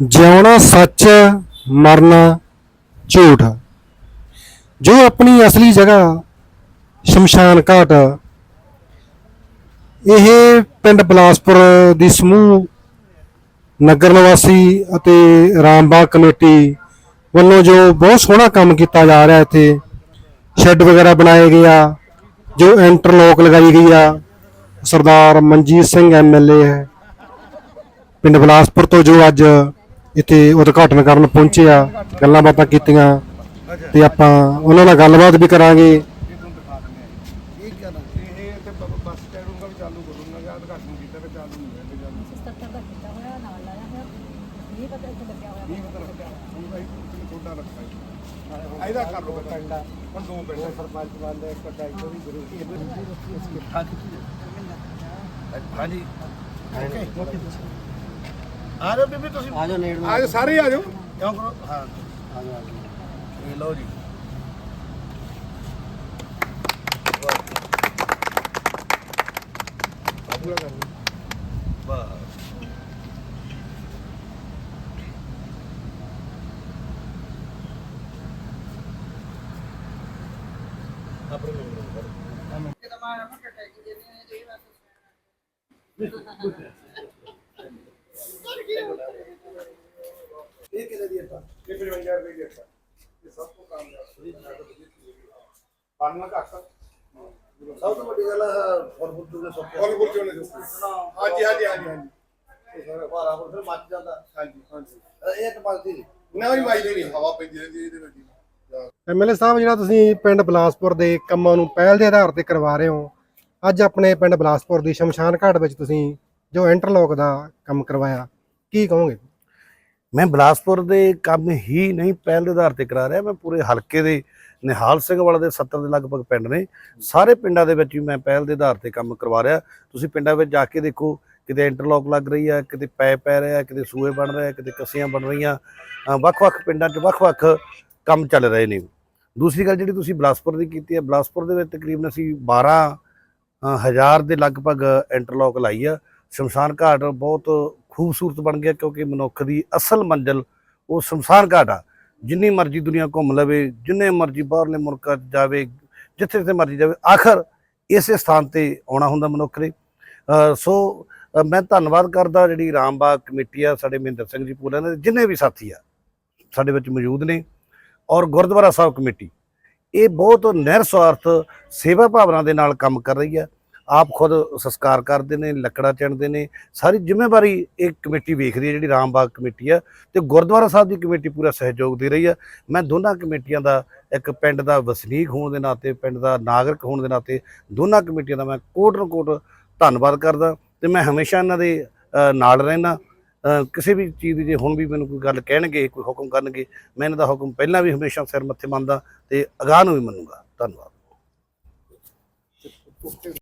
ਜਿਉਣਾ ਸੱਚ, ਮਰਨਾ ਝੂਠ। ਜੋ ਆਪਣੀ ਅਸਲੀ ਜਗ੍ਹਾ, ਸ਼ਮਸ਼ਾਨ ਘਾਟ, ਇਹ ਪਿੰਡ ਬਲਾਸਪੁਰ ਦੀ ਸਮੂਹ, ਨਗਰ ਨਿਵਾਸੀ ਅਤੇ ਰਾਮਬਾਗ ਕਮੇਟੀ ਵੱਲੋਂ ਜੋ ਬਹੁਤ ਸੋਹਣਾ ਕੰਮ ਕੀਤਾ ਜਾ ਰਿਹਾ ਇੱਥੇ, ਸ਼ੈੱਡ ਵਗੈਰਾ ਬਣਾਏ ਗਏ ਆ, ਜੋ ਇੰਟਰਲੋਕ ਲਗਾਈ ਗਈ ਆ, ਸਰਦਾਰ ਮਨਜੀਤ ਸਿੰਘ ਐਮਐਲਏ ਹੈ। ਪਿੰਡ ਬਲਾਸਪੁਰ ਤੋਂ ਜੋ ਅੱਜ ਇੱਥੇ ਉਦਘਾਟਨ ਕਰਨ ਪਹੁੰਚੇ ਆ ਗੱਲਾਂ ਬਾਤਾਂ ਕੀਤੀਆਂ ਤੇ ਆਪਾਂ ਉਹਨਾਂ ਨਾਲ ਗੱਲਬਾਤ ਵੀ ਕਰਾਂਗੇ। ਇਹ ਤੇ ਬੱਸ ਸਟੈਂਡ ਨੂੰ ਵੀ ਚਾਲੂ ਕਰੂੰਗਾ ਜਾਂ ਉਦਘਾਟਨ ਕੀਤਾ ਤੇ ਚਾਲੂ ਨਹੀਂ ਹੋਇਆ ਤੇ ਚਾਲੂ 77 ਦਾ ਕੀਤਾ ਹੋਇਆ ਨਾਲ ਲਾਇਆ ਹੋਇਆ ਇਹ ਪਤਾ ਇੱਥੇ ਲੱਗਿਆ ਹੋਇਆ ਨਹੀਂ ਪਤਾ ਲੱਗਾ ਹੁਣ ਭਾਈ ਤੁਸੀਂ ਛੋਟਾ ਰੱਖਾ ਹੈ ਇਹਦਾ ਕਰ ਲੋ ਪਿੰਡ ਹੁਣ ਦੋ ਪਿੰਡ ਸਰਪੰਚ ਵਾਲੇ ਇੱਕ ਡਾਈਟਰ ਵੀ ਜ਼ਰੂਰੀ ਹਾਂਜੀ। ਆ ਜਾਓ ਬੀਬੀ ਤੁਸੀਂ। ਆ ਜਾਓ ਨੇੜ ਆ ਜਾਓ ਸਾਰੇ ਆ ਜਾਓ। ਕਿਉਂ ਕਰੋ? ਹਾਂ। ਆ ਜਾਓ ਇਹ ਲਓ ਜੀ। ਪੂਰਾ ਕਰ ਲਓ ਬਸ ਇਹ ਕਿਹਦੇ ਦੀ ਹੈ ਇਹ 55 ਰੁਪਏ ਦੀ ਹੈ ਇਹ ਸਭ ਤੋਂ ਕਾਮਯਾਬ ਪਾਣਨਾ ਘੱਟ ਸਭ ਤੋਂ ਵੱਡੀ ਗੱਲ ਹੈ ਫਰਬੁੱਧੂ ਦੇ ਸੋਕੇ ਫਲ ਫੁੱਲ ਚੋਣੇ ਜੋ ਹਾਂਜੀ ਹਾਂਜੀ ਹਾਂਜੀ ਹਾਂਜੀ। ਇਹ ਸਾਰਾ ਭਾਰਾ ਹੋ ਫਿਰ ਮੱਚ ਜਾਂਦਾ। ਹਾਂਜੀ ਹਾਂਜੀ। ਇਹ ਤਾਂ ਮੱਚਦੀ ਨਹੀਂ। ਨਾ ਵੀ ਮਾਈ ਨਹੀਂ। ਹਵਾ ਪੈਂਦੀ ਰਹਿੰਦੀ ਇਹਦੇ ਵਿੱਚ ਹੀ। ਐਮਐਲਏ ਸਾਹਿਬ ਜਿਹੜਾ ਤੁਸੀਂ ਪਿੰਡ ਬਲਾਸਪੁਰ ਦੇ ਕੰਮਾਂ ਨੂੰ ਪਹਿਲ ਦੇ ਆਧਾਰ ਤੇ ਕਰਵਾ ਰਹੇ ਹੋ ਅੱਜ ਆਪਣੇ ਪਿੰਡ ਬਲਾਸਪੁਰ ਦੀ ਸ਼ਮਸ਼ਾਨ ਘਾਟ ਵਿੱਚ ਤੁਸੀਂ ਜੋ ਇੰਟਰਲੋਕ ਦਾ ਕੰਮ ਕਰਵਾਇਆ ਕੀ ਕਹੋਗੇ? ਮੈਂ ਬਿਲਾਸਪੁਰ ਦੇ ਕੰਮ ਹੀ ਨਹੀਂ ਪਹਿਲ ਦੇ ਆਧਾਰ ਤੇ ਕਰਾ ਰਿਹਾ, ਮੈਂ ਪੂਰੇ ਹਲਕੇ ਦੇ ਨਿਹਾਲ ਸਿੰਘ ਵਾਲਾ ਦੇ 70 ਦੇ ਲਗਭਗ ਪਿੰਡ ਨੇ, ਸਾਰੇ ਪਿੰਡਾਂ ਦੇ ਵਿੱਚ ਵੀ ਮੈਂ ਪਹਿਲ ਦੇ ਆਧਾਰ ਤੇ ਕੰਮ ਕਰਵਾ ਰਿਹਾ। ਤੁਸੀਂ ਪਿੰਡਾਂ ਵਿੱਚ ਜਾ ਕੇ ਦੇਖੋ, ਕਿਤੇ ਇੰਟਰਲੌਕ ਲੱਗ ਰਹੀ ਆ, ਕਿਤੇ ਪੈ ਪੈ ਰਿਹਾ, ਕਿਤੇ ਸੂਏ ਬਣ ਰਹੇ ਕਿਤੇ ਕੱਸੀਆਂ ਬਣ ਰਹੀਆਂ। ਵੱਖ-ਵੱਖ ਪਿੰਡਾਂ 'ਚ ਵੱਖ-ਵੱਖ ਕੰਮ ਚੱਲ ਰਹੇ ਨੇ। ਦੂਸਰੀ ਗੱਲ ਜਿਹੜੀ ਤੁਸੀਂ ਬਿਲਾਸਪੁਰ ਦੀ ਕੀਤੀ ਹੈ ਬਿਲਾਸਪੁਰ ਦੇ ਵਿੱਚ ਤਕਰੀਬਨ ਅਸੀਂ 12 ਹਜ਼ਾਰ ਦੇ ਲਗਭਗ ਇੰਟਰਲੌਕ ਲਾਈ ਆ। ਸ਼ਮਸ਼ਾਨ ਘਾਟ ਬਹੁਤ ਖੂਬਸੂਰਤ ਬਣ ਗਿਆ ਕਿਉਂਕਿ ਮਨੁੱਖ ਦੀ ਅਸਲ ਮੰਜ਼ਿਲ ਉਹ ਸ਼ਮਸ਼ਾਨ ਘਾਟ ਆ। ਜਿੰਨੀ ਮਰਜ਼ੀ ਦੁਨੀਆ ਘੁੰਮ ਲਵੇ, ਜਿੰਨੇ ਮਰਜ਼ੀ ਬਾਹਰਲੇ ਮੁਲਕਾਂ 'ਚ ਜਾਵੇ, ਜਿੱਥੇ ਜਿੱਥੇ ਮਰਜ਼ੀ ਜਾਵੇ, ਆਖਰ ਇਸੇ ਸਥਾਨ ਤੇ ਆਉਣਾ ਹੁੰਦਾ ਮਨੁੱਖ ਨੇ। ਸੋ ਮੈਂ ਧੰਨਵਾਦ ਕਰਦਾ ਜਿਹੜੀ ਰਾਮਬਾਗ ਕਮੇਟੀ ਆ, ਸਾਡੇ ਮਹਿੰਦਰ ਸਿੰਘ ਜੀ ਪੂਰਾ ਦੇ, ਜਿੰਨੇ ਵੀ ਸਾਥੀ ਆ, ਸਾਡੇ ਵਿੱਚ ਮੌਜੂਦ ਨੇ ਔਰ ਗੁਰਦੁਆਰਾ ਸਾਹਿਬ ਕਮੇਟੀ। ਇਹ ਬਹੁਤ ਨਿਰਸਵਾਰਥ ਸੇਵਾ ਭਾਵਨਾ ਦੇ ਨਾਲ ਕੰਮ ਕਰ ਰਹੀ ਆ। ਆਪ ਖੁਦ ਸੰਸਕਾਰ ਕਰਦੇ ਨੇ, ਲੱਕੜਾ ਚਿਣਦੇ ਨੇ, ਸਾਰੀ ਜ਼ਿੰਮੇਵਾਰੀ ਇਹ ਕਮੇਟੀ ਵੇਖਦੀ ਹੈ, ਜਿਹੜੀ ਰਾਮਬਾਗ ਕਮੇਟੀ ਆ ਤੇ ਗੁਰਦੁਆਰਾ ਸਾਹਿਬ ਦੀ ਕਮੇਟੀ ਪੂਰਾ ਸਹਿਯੋਗ ਦੇ ਰਹੀ ਆ। ਮੈਂ ਦੋਨਾਂ ਕਮੇਟੀਆਂ ਦਾ ਇੱਕ ਪਿੰਡ ਦਾ ਵਸਨੀਕ ਹੋਣ ਦੇ ਨਾਤੇ, ਪਿੰਡ ਦਾ ਨਾਗਰਿਕ ਹੋਣ ਦੇ ਨਾਤੇ ਦੋਨਾਂ ਕਮੇਟੀਆਂ ਦਾ ਮੈਂ ਕੋਟ ਨੂੰ ਕੋਟ ਧੰਨਵਾਦ ਕਰਦਾ ਤੇ ਮੈਂ ਹਮੇਸ਼ਾ ਇਹਨਾਂ ਦੇ ਨਾਲ ਰਹਿਣਾ ਕਿਸੇ ਵੀ ਚੀਜ਼ ਦੀ ਜੇ ਹੁਣ ਵੀ ਮੈਨੂੰ ਕੋਈ ਗੱਲ ਕਹਿਣਗੇ, ਕੋਈ ਹੁਕਮ ਕਰਨਗੇ, ਮੈਂ ਇਹਨਾਂ ਦਾ ਹੁਕਮ ਪਹਿਲਾਂ ਵੀ ਹਮੇਸ਼ਾ ਸਿਰ ਮੱਥੇ ਮੰਨਦਾ ਤੇ ਅਗਾਹ ਨੂੰ ਵੀ ਮੰਨੂਗਾ। ਧੰਨਵਾਦ।